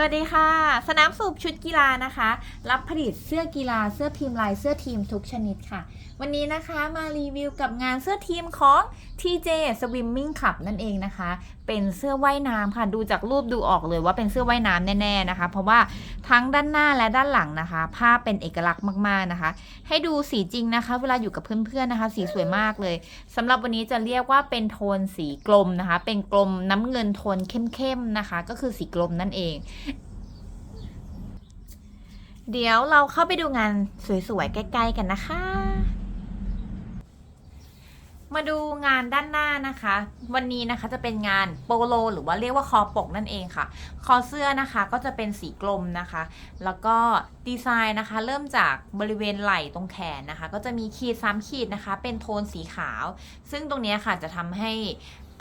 สวัสดีค่ะ สนามสูบชุดกีฬานะคะ รับผลิตเสื้อกีฬาเสื้อพิมลายเสื้อทีมทุกชนิดค่ะ วันนี้นะคะมารีวิวกับงานเสื้อทีมของ TJ Swimming Club นั่นเองนะคะ เป็นเสื้อว่ายน้ำค่ะ ดูจากรูปดูออกเลยว่าเป็นเสื้อว่ายน้ำแน่ๆนะคะ เพราะว่าทั้งด้านหน้าและด้านหลังนะคะภาเป็นเอกลักษณ์มากๆนะคะ ให้ดูสีจริงนะคะ เวลาอยู่กับเพื่อนๆนะคะ สีสวยมากเลยสำหรับวันนี้จะเรียกว่าเป็นโทนสีกลมนะคะ เป็นกลมน้ำเงินโทนเข้มๆนะคะ ก็คือสีกลมนั่นเอง เดี๋ยวเราเข้าไปดูงานสวยๆ ใกล้ๆ กันนะคะ มาดูงานด้านหน้านะคะ วันนี้นะคะจะเป็นงานโปโล หรือว่าเรียกว่าคอปกนั่นเองค่ะ คอเสื้อนะคะก็จะเป็นสีกลมนะคะ แล้วก็ดีไซน์นะคะ เริ่มจากบริเวณไหล่ตรงแขนนะคะ ก็จะมีขีดซ้ำขีดนะคะ เป็นโทนสีขาว ซึ่งตรงนี้ค่ะจะทำให้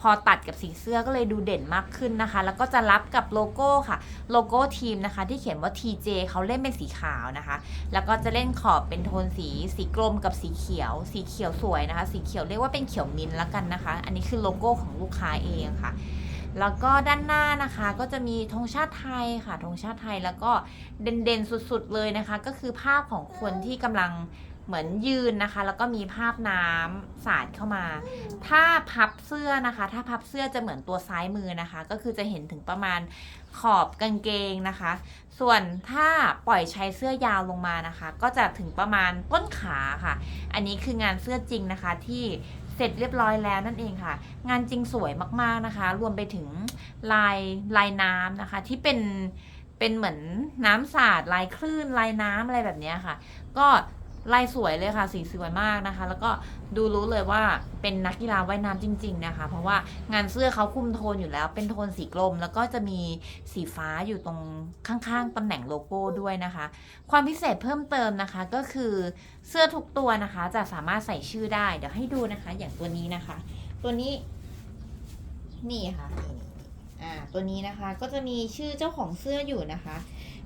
พอตัดกับสีเสื้อก็เลยดูเด่นมากขึ้นนะคะ แล้วก็จะรับกับโลโก้ค่ะโลโก้ทีมนะคะ ที่เขียนว่า TJ เขาเล่นเป็นสีขาวนะคะ แล้วก็จะเล่นขอบเป็นโทนสีสีกลมกับสีเขียว สีเขียวสวยนะคะ สีเขียวเรียกว่าเป็นเขียวมินท์ละกันนะคะ อันนี้คือโลโก้ของลูกค้าเองค่ะแล้วก็ด้านหน้านะคะก็จะมีธงชาติไทยค่ะธงชาติไทยแล้วก็เด่นๆสุดๆเลยนะคะ ก็คือภาพของคนที่กำลัง เหมือนยืนนะคะ แล้วก็มีภาพน้ำสาดเข้ามา ถ้าพับเสื้อนะคะ ถ้าพับเสื้อจะเหมือนตัวซ้ายมือนะคะ ก็คือจะเห็นถึงประมาณขอบกางเกงนะคะ ส่วนถ้าปล่อยใช้เสื้อยาวลงมานะคะ ก็จะถึงประมาณต้นขาค่ะ อันนี้คืองานเสื้อจริงนะคะที่เสร็จเรียบร้อยแล้วนั่นเองค่ะ งานจริงสวยมากๆนะคะ รวมไปถึงลายลายน้ำนะคะ ที่เป็นเป็นเหมือนน้ำสาดลายคลื่นลายน้ำอะไรแบบเนี้ยค่ะ ก็ ลายสวยเลยค่ะ สีสวยมากนะคะ แล้วก็ดูรู้เลยว่าเป็นนักกีฬาว่ายน้ำจริง ๆ นะคะ เพราะว่างานเสื้อเขาคุมโทนอยู่แล้ว เป็นโทนสีกลม แล้วก็จะมีสีฟ้าอยู่ตรงข้างๆตำแหน่งโลโก้ด้วยนะคะ ความพิเศษเพิ่มเติมนะคะก็คือเสื้อทุกตัวนะคะ จะสามารถใส่ชื่อได้ เดี๋ยวให้ดูนะคะ อย่างตัวนี้นะคะ ตัวนี้ นี่ค่ะอ่าตัวนี้นะคะก็จะมีชื่อเจ้าของเสื้ออยู่นะคะ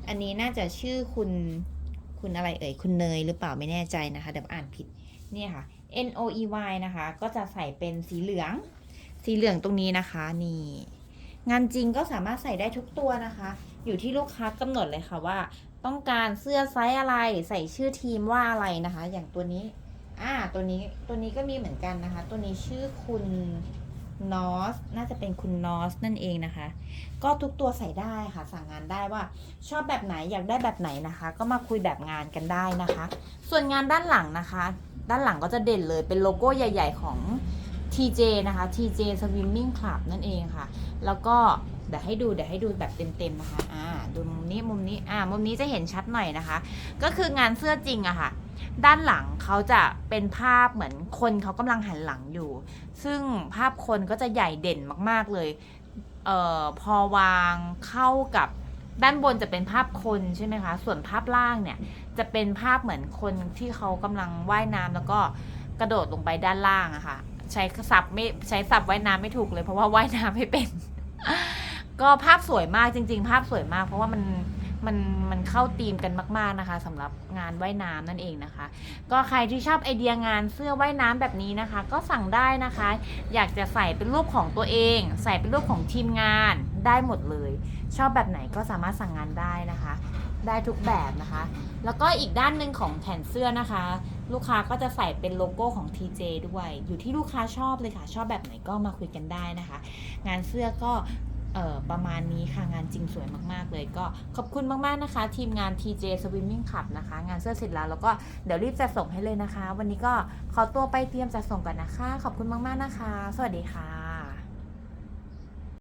อันนี้น่าจะชื่อคุณ คุณอะไรเอ่ย คุณเนยหรือเปล่าไม่แน่ใจนะคะเดี๋ยวอ่านผิดเนี่ยค่ะ N O E Y นะคะ ก็จะใส่เป็นสีเหลือง สีเหลืองตรงนี้นะคะนี่ งานจริงก็สามารถใส่ได้ทุกตัวนะคะ อยู่ที่ลูกค้ากำหนดเลยค่ะว่า ต้องการเสื้อไซส์อะไรใส่ชื่อทีมว่าอะไรนะคะ อย่างตัวนี้อ่าตัวนี้ตัวนี้ก็มีเหมือนกันนะคะ ตัวนี้ชื่อคุณ นอสน่าจะเป็นคุณนอสนั่นเองนะคะ ก็ทุกตัวใส่ได้ค่ะ สั่งงานได้ว่าชอบแบบไหนอยากได้แบบไหนนะคะ ก็มาคุยแบบงานกันได้นะคะ ส่วนงานด้านหลังนะคะ ด้านหลังก็จะเด่นเลยเป็นโลโก้ใหญ่ ๆของ TJ นะคะ TJ Swimming Club นั่นเองค่ะ แล้วก็เดี๋ยวให้ดูเดี๋ยวให้ดูแบบเต็มๆนะคะ อ่า ดูมุมนี้มุมนี้ อ่า มุมนี้จะเห็นชัดหน่อยนะคะ ก็คืองานเสื้อจริงอะค่ะ ด้านหลังเขาจะเป็นภาพเหมือนคนเขากำลังหันหลังอยู่ ซึ่งภาพคนก็จะใหญ่เด่นมากๆเลยเอ่อพอวางเข้ากับด้านบนจะเป็นภาพคนใช่ไหมคะ ส่วนภาพล่างเนี่ยจะเป็นภาพเหมือนคนที่เขากำลังว่ายน้ำแล้วก็กระโดดลงไปด้านล่างอะค่ะใช้ศัพท์ไม่ใช้ศัพท์ว่ายน้ำไม่ถูกเลยเพราะว่าว่ายน้ำไม่เป็น ก็ภาพสวยมากจริง ๆ ภาพสวยมาก เพราะว่ามัน มันมันเข้าธีมกันมาก ๆนะคะสำหรับงานว่ายน้ำนั่นเองนะคะ ก็ใครที่ชอบไอเดียงานเสื้อว่ายน้ำแบบนี้นะคะ ก็สั่งได้นะคะ อยากจะใส่เป็นรูปของตัวเอง ใส่เป็นรูปของทีมงานได้หมดเลย ชอบแบบไหนก็สามารถสั่งงานได้นะคะ ได้ทุกแบบนะคะ แล้วก็อีกด้านหนึ่งของแผ่นเสื้อนะคะ ลูกค้าก็จะใส่เป็นโลโก้ของ TJ ด้วย อยู่ที่ลูกค้าชอบเลยค่ะ ชอบแบบไหนก็มาคุยกันได้นะคะ งานเสื้อก็ ประมาณนี้ค่ะงานจริงสวยมาก ๆ เลยก็ขอบคุณมาก ๆ นะคะ ทีมงาน TJ Swimming Club นะคะ งานเสื้อเสร็จแล้วแล้วก็เดี๋ยวรีบจะส่งให้เลยนะคะ วันนี้ก็ขอตัวไปเตรียมจะส่งก่อนนะคะ ขอบคุณมาก ๆ นะคะ สวัสดีค่ะ